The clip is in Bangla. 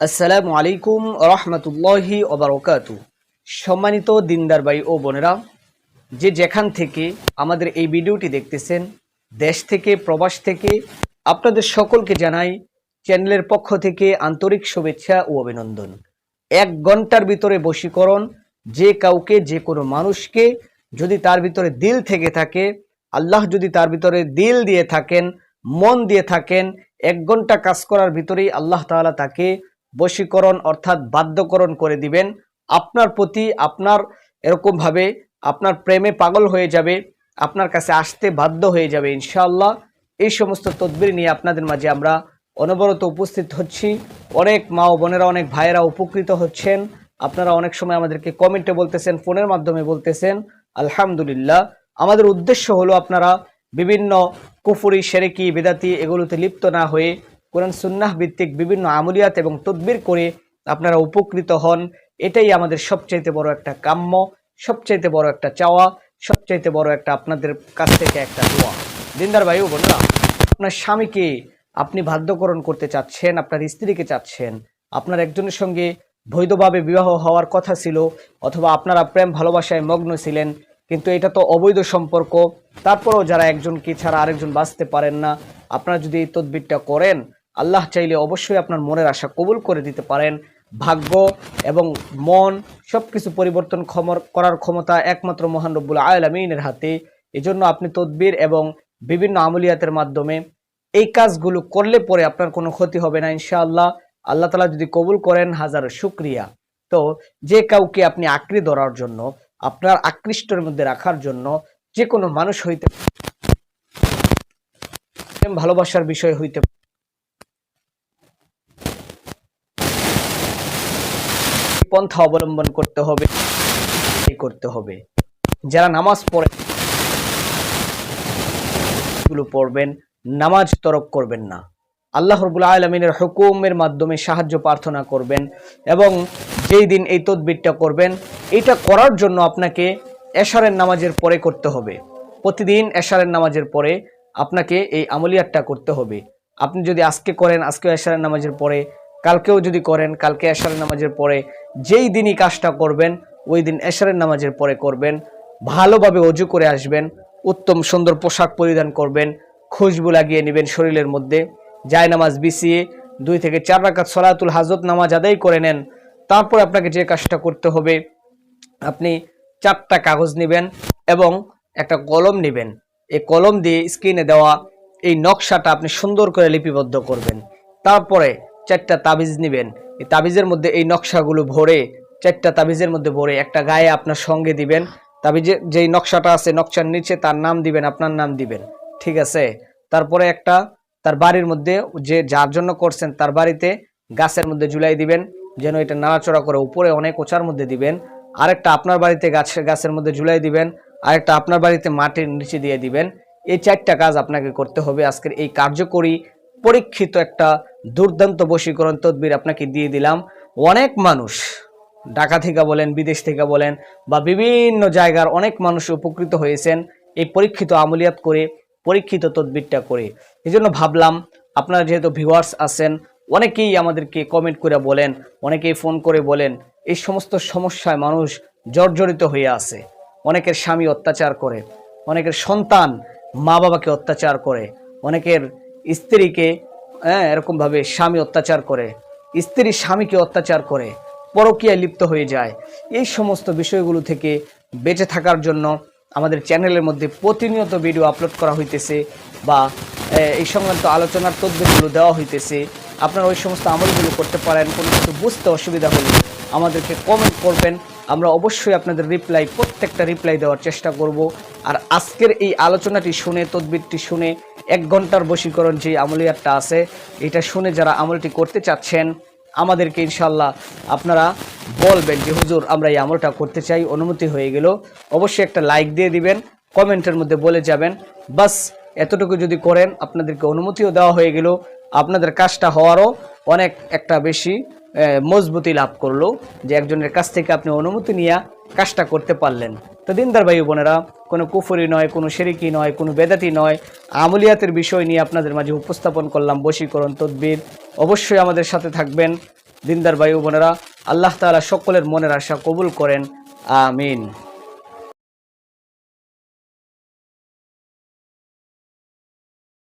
আসসালামু আলাইকুম রহমতুল্লাহি ওবরকাতু সম্মানিত দিনদার ভাই ও বোনেরা, যে যেখান থেকে আমাদের এই ভিডিওটি দেখতেছেন, দেশ থেকে, প্রবাস থেকে, আপনাদের সকলকে জানাই চ্যানেলের পক্ষ থেকে আন্তরিক শুভেচ্ছা ও অভিনন্দন। এক ঘণ্টার ভিতরে বশীকরণ, যে কাউকে, যে কোনো মানুষকে যদি তার ভিতরে দিল থেকে থাকে, আল্লাহ যদি তার ভিতরে দিল দিয়ে থাকেন, মন দিয়ে থাকেন, এক ঘণ্টা কাজ করার ভিতরেই আল্লাহ তাআলা তাকে বশীকরণ অর্থাৎ বাধ্যকরণ করে দিবেন। আপনার প্রতি আপনার এরকমভাবে আপনার প্রেমে পাগল হয়ে যাবে, আপনার কাছে আসতে বাধ্য হয়ে যাবে ইনশাআল্লাহ। এই সমস্ত তদবির নিয়ে আপনাদের মাঝে আমরা অনবরত উপস্থিত হচ্ছি। অনেক মা ও বোনেরা, অনেক ভাইয়েরা উপকৃত হচ্ছেন। আপনারা অনেক সময় আমাদেরকে কমেন্টে বলতেছেন, ফোনের মাধ্যমে বলতেছেন। আলহামদুলিল্লাহ। আমাদের উদ্দেশ্য হলো আপনারা বিভিন্ন কুফুরি, সেরেকি, বেদাতি এগুলোতে লিপ্ত না হয়ে কোরআন সুন্নাহ ভিত্তিক বিভিন্ন আমলিয়াত এবং তদবির করে আপনারা উপকৃত হন। এটাই আমাদের সবচাইতে বড় একটা কাম্য, সবচাইতে বড় একটা চাওয়া, সবচাইতে বড় একটা আপনাদের কাছ থেকে একটা দোয়া। দিনদার ভাই ও আপনার স্বামীকে আপনি বাধ্যকরণ করতে চাচ্ছেন, আপনার স্ত্রীকে চাচ্ছেন, আপনার একজনের সঙ্গে বৈধভাবে বিবাহ হওয়ার কথা ছিল, অথবা আপনারা প্রেম ভালোবাসায় মগ্ন ছিলেন, কিন্তু এটা তো অবৈধ সম্পর্ক, তারপরেও যারা একজনকে ছাড়া আরেকজন বাঁচতে পারেন না, আপনারা যদি এই তদবিরটা করেন আল্লাহ চাইলে অবশ্যই আপনার মনের আশা কবুল করে দিতে পারেন। ভাগ্য এবং মন সব কিছু পরিবর্তন ক্ষমর- করার ক্ষমতা একমাত্র মহান রব্বুল আলমিনের হাতে। এজন্য আপনি তদবির এবং বিভিন্ন আমলিয়াতের মাধ্যমে এই কাজগুলো করলে পরে আপনার কোনো ক্ষতি হবে না ইনশাআল্লাহ। আল্লাহ তালা যদি কবুল করেন, হাজার শুক্রিয়া। তো যে কাউকে আপনি আঁকড়ে ধরার জন্য, আপনার আকৃষ্টর মধ্যে রাখার জন্য যে কোনো মানুষ হইতে ভালোবাসার বিষয় হইতে পন্থা অবলম্বন করতে হবে করতে হবে। যারা নামাজ পড়ে গুলো পড়বেন, নামাজ তরক করবেন না। আল্লাহ রবুল আলমিনের হুকুমের মাধ্যমে সাহায্য প্রার্থনা করবেন এবং যেই দিন এই তদবিরটা করবেন, এটা করার জন্য আপনাকে এশারের নামাজের পরে করতে হবে। প্রতিদিন এশারের নামাজের পরে আপনাকে এই আমলিয়াতটা করতে হবে। আপনি যদি আজকে করেন, আজকে এশারের নামাজের পরে কালকেও যদি করেন, কালকে এশারের নামাজের পরে যেই দিনই কাজটা করবেন, ওই দিন এশারের নামাজের পরে করবেন, ভালোভাবে অজু করে আসবেন, উত্তম সুন্দর পোশাক পরিধান করবেন, খুশবু লাগিয়ে নেবেন শরীরের মধ্যে জায় নামাজ বিছিয়ে দুই থেকে চার রাকাত সলাতুল হাজত নামাজ আদায় করে নেন, তারপর আপনাকে যে কাজটা করতে হবে, আপনি চারটা কাগজ নেবেন এবং একটা কলম নেবেন। এই কলম দিয়ে স্ক্রিনে দেওয়া এই নকশাটা আপনি সুন্দর করে লিপিবদ্ধ করবেন। তারপরে চারটা তাবিজ নেবেন। এই তাবিজের মধ্যে এই নকশাগুলো ভরে, চারটা তাবিজের মধ্যে ভরে একটা গায়ে আপনার সঙ্গে দিবেন। তাবিজের যেই নকশাটা আছে, নকশার নিচে তার নাম দিবেন, আপনার নাম দিবেন। ঠিক আছে? তারপরে একটা তার বাড়ির মধ্যে যে যার জন্য করছেন তার বাড়িতে গাছের মধ্যে ঝুলাই দিবেন, যেন এটা নাড়াচড়া করে উপরে অনেক ওচার মধ্যে দিবেন। আরেকটা আপনার বাড়িতে গাছের গাছের মধ্যে ঝুলাই দিবেন, আরেকটা আপনার বাড়িতে মাটির নিচে দিয়ে দিবেন। এই চারটা কাজ আপনাকে করতে হবে। আজকের এই কার্যকরী, পরীক্ষিত একটা দুর্দান্ত বশীকরণ তদবির আপনাকে দিয়ে দিলাম। অনেক মানুষ ঢাকা থেকে বলেন, বিদেশ থেকে বলেন বা বিভিন্ন জায়গার অনেক মানুষ উপকৃত হয়েছেন এই পরীক্ষিত আমলিয়াত করে, পরীক্ষিত তদবিরটা করে। এই জন্য ভাবলাম, আপনারা যেহেতু ভিউয়ার্স আছেন, অনেকেই আমাদেরকে কমেন্ট করে বলেন, অনেকেই ফোন করে বলেন, এই সমস্ত সমস্যায় মানুষ জর্জরিত হয়ে আছে। অনেকের স্বামী অত্যাচার করে, অনেকের সন্তান মা বাবাকে অত্যাচার করে, অনেকের স্ত্রীকে হ্যাঁ এরকমভাবে স্বামী অত্যাচার করে, স্ত্রী স্বামীকে অত্যাচার করে, পরকীয়ায় লিপ্ত হয়ে যায়। এই সমস্ত বিষয়গুলো থেকে বেঁচে থাকার জন্য আমাদের চ্যানেলের মধ্যে প্রতিনিয়ত ভিডিও আপলোড করা হইতেছে বা এই সংক্রান্ত আলোচনার তথ্যগুলো দেওয়া হইতেছে। আপনারা ওই সমস্ত আমলগুলো করতে পারেন, কোনো কিছু বুঝতে অসুবিধা হলে আমাদেরকে কমেন্ট করবেন। আমরা অবশ্যই আপনাদের রিপ্লাই প্রত্যেকটা রিপ্লাই দেওয়ার চেষ্টা করব। আর আজকের এই আলোচনাটি শুনে, তদবিরটি শুনে, এক ঘণ্টার বশীকরণ যে আমলিয়াতটা আছে, এটা শুনে যারা আমলটি করতে চাচ্ছেন, আমাদেরকে ইনশাল্লাহ আপনারা বলবেন যে, হুজুর, আমরা এই আমলটা করতে চাই। অনুমতি হয়ে গেল। অবশ্যই একটা লাইক দিয়ে দিবেন, কমেন্টের মধ্যে বলে যাবেন। বাস, এতটুকু যদি করেন, আপনাদেরকে অনুমতিও দেওয়া হয়ে গেল। আপনাদের কাজটা হওয়ারও অনেক একটা বেশি মজবুতি লাভ করল যে একজনের কাছ থেকে আপনি অনুমতি নিয়ে কাজটা করতে পারলেন। তো দিনদার ভাই বোনেরা, কোনো কুফুরি নয়, কোনো শেরিকি নয়, কোনো বেদাতি নয়, আমলিয়াতের বিষয় নিয়ে আপনাদের মাঝে উপস্থাপন করলাম বশীকরণ, তদ্বির। অবশ্যই আমাদের সাথে থাকবেন দিনদার ভাই বোনেরা। আল্লাহ তালা সকলের মনের আশা কবুল করেন। আমিন।